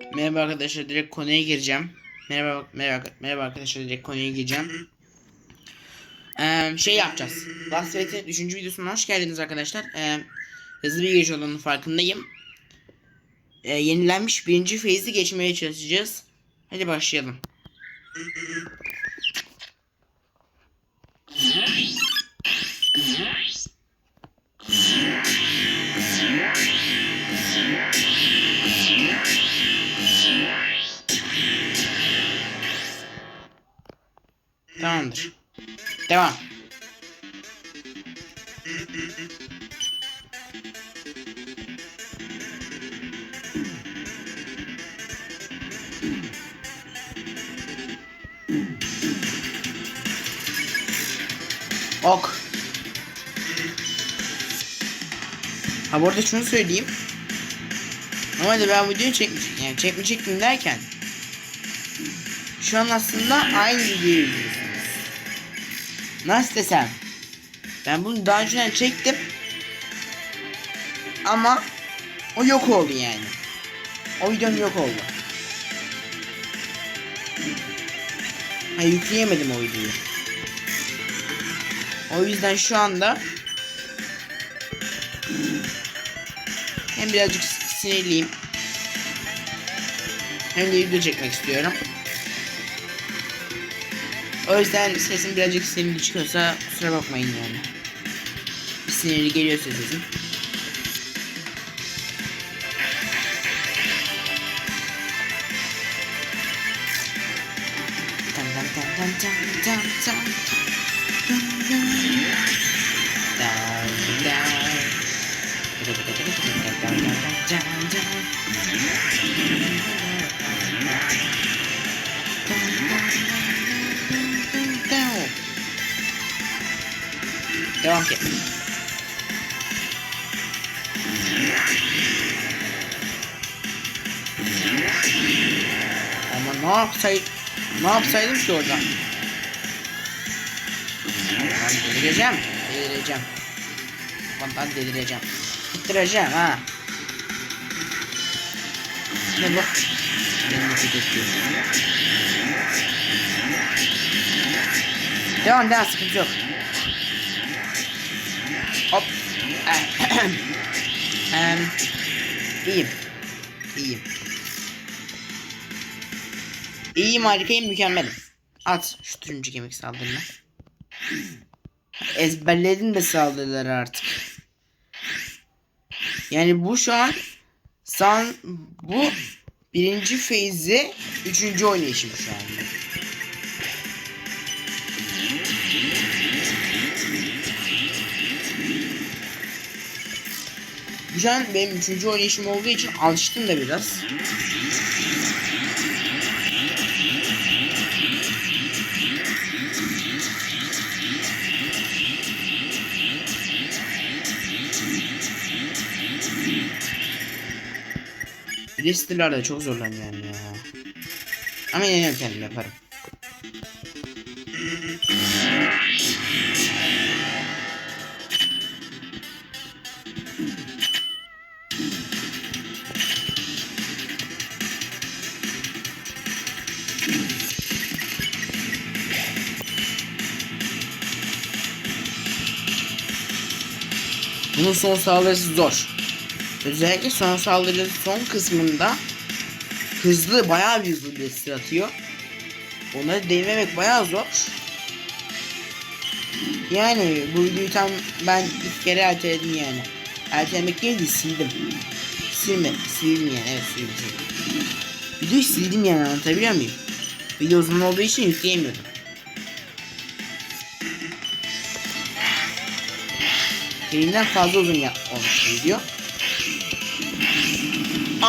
Merhaba arkadaşlar direkt konuya gireceğim. Merhaba merhaba merhaba arkadaşlar direkt konuya gireceğim. Ee, şey yapacağız. Last Fate'in 3. videosuna hoş geldiniz arkadaşlar. Ee, hızlı bir giriş olduğunun farkındayım. Ee, yenilenmiş birinci phase'i geçmeye çalışacağız. Hadi başlayalım. Ok. Ha bu arada şunu söyleyeyim. Normalde ben videoyu çekmiş, yani çekmeyecektim derken şu an aslında aynı videoyu. Nasıl desem? Ben bunu daha önceden çektim. Ama o yok oldu yani. O videom yok oldu. Ha yükleyemedim o videoyu. O yüzden şu anda hem birazcık sinirliyim. Hem de video çekmek istiyorum. O yüzden sesim birazcık sinirli çıkıyorsa kusura bakmayın yani. Sinirli geliyorsa sesim. Tam tam tam tam tam tam tam. Down. Devam ki. Ne yapsaydım ne yapsaydım ki orada? Ben delireceğim. Delireceğim. Ben delireceğim. Bitireceğim ha. Ne ediyor. Devam devam sıkıntı yok. Hop. Ehm, İyiyim. İyiyim. İyiyim harikayım mükemmelim. At şu turuncu kemik saldırını. Ezberledin de saldırıları artık. Yani bu şu an san bu birinci feyzi üçüncü oynayışım şu anda. Bu şu benim üçüncü oynayışım olduğu için alıştım da biraz. Lister'larda çok zorlanıyorum ya. Ama yine kendim yaparım. Bunun son saldırısı zor. Özellikle son saldırı son kısmında hızlı bayağı bir hızlı ısır atıyor. Onları değmemek bayağı zor. Yani bu videoyu tam ben ilk kere erteledim yani. Ertelemek değil de sildim. Silme, sildim yani evet sildim. Videoyu sildim yani anlatabiliyor muyum? Video uzun olduğu için yükleyemiyordum. Gereğinden fazla uzun olmuş video.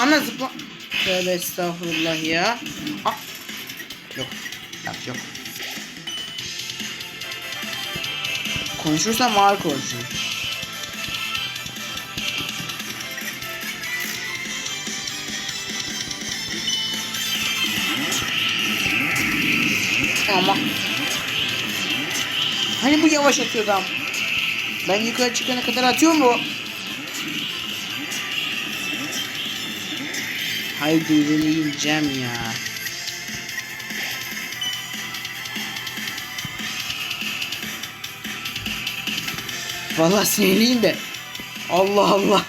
Ana zıpla. Tövbe estağfurullah ya. Ah. Yok. Yok yok. Konuşursam ağır konuşurum. Ama Hani bu yavaş atıyor adam. Ben yukarı çıkana kadar atıyor mu? Haydi delireceğim ya. Vallahi sinirliyim de. Allah Allah.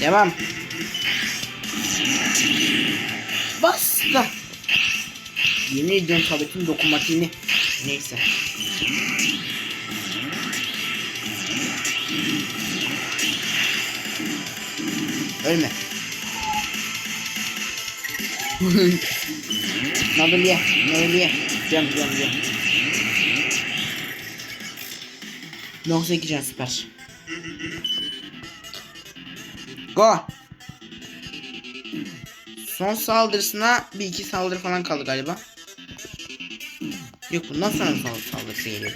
Devam. Basta. Yemin ediyorum tabletin dokunmatiğini. Neyse. Ölme. Nadım ye. Nadım ye. Cam cam cam. Noksa iki can süper. Go. Son saldırısına bir iki saldırı falan kaldı galiba. Yok bundan sonra son saldırısı geliyor.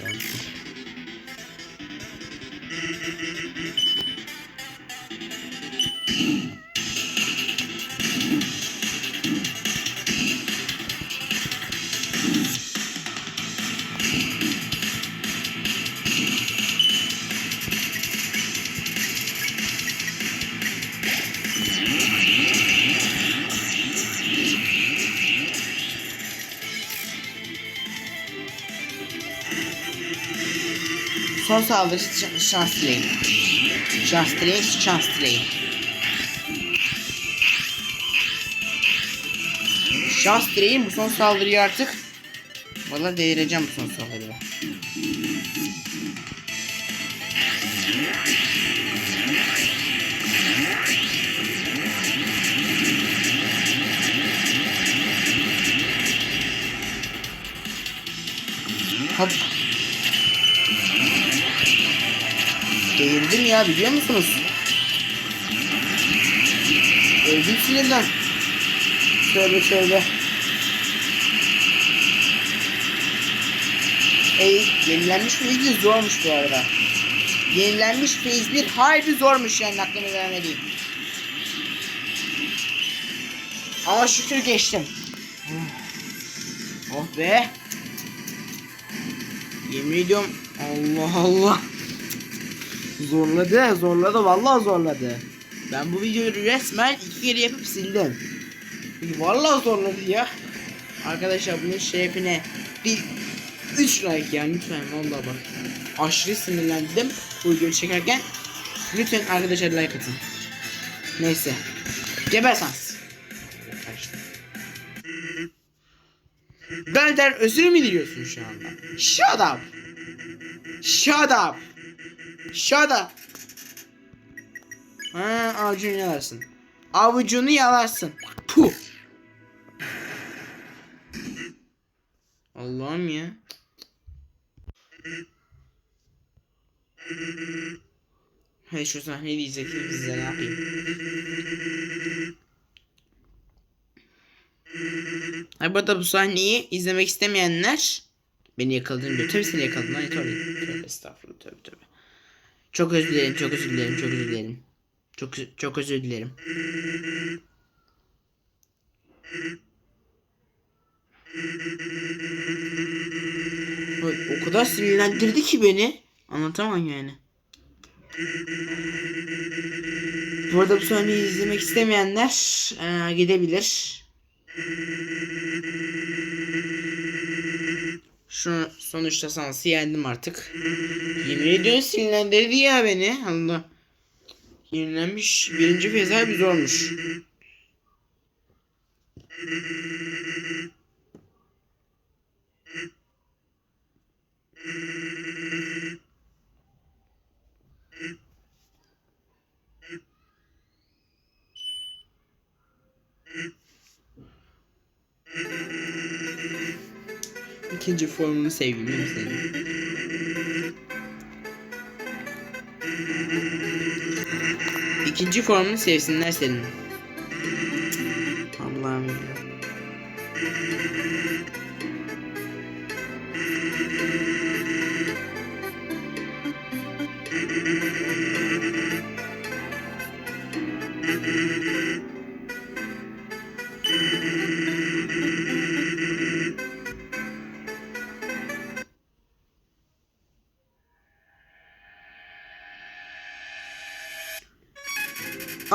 Son saldırısı şans dileyin. Şans dileyin, şans dileyin. Şans dileyin bu son saldırıyı artık. Valla delireceğim bu son saldırıda. Hop. Delirdim ya biliyor musunuz? Öldüm sinirden. Şöyle şöyle. Ey yenilenmiş phase 1 zormuş bu arada. Yenilenmiş phase 1 harbi zormuş yani aklımı vermeliyim. Ama şükür geçtim. Oh be. Yemin ediyorum Allah Allah. Zorladı, zorladı, vallahi zorladı. Ben bu videoyu resmen iki kere yapıp sildim. Vallahi zorladı ya. Arkadaşlar bunun şerefine bir 3 like yani lütfen vallahi bak. Aşırı sinirlendim bu videoyu çekerken. Lütfen arkadaşlar like atın. Neyse. Geber Benden özür mü diliyorsun şu anda? Shut up. Shut up. Shut up. Ha, avucunu yalarsın. Avucunu yalarsın. Puh. Allah'ım ya. Hadi şu sahneyi de izleteyim size ne yapayım. Ha bu arada bu sahneyi izlemek istemeyenler beni yakaladın diyor. Tabii seni yakaladım. Hani tabii. Tövbe estağfurullah. Tövbe tövbe. Çok özür dilerim. Çok özür dilerim. Çok özür dilerim. Çok çok özür dilerim. O kadar sinirlendirdi ki beni. Anlatamam yani. Bu arada bu sahneyi izlemek istemeyenler eee, gidebilir. Şu sonuçta sansı yendim artık. Yemin ediyorum sinirlendirdi ya beni. Allah. Yenilenmiş birinci feza bir zormuş. İkinci formunu seveyim. en sevdiğim. İkinci formunu sevsinler senin. Allah'ım ya.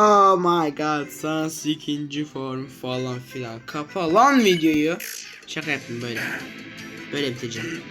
Oh my god sans ikinci form falan filan. Kapa lan videoyu. Şaka yaptım böyle. Böyle bitireceğim.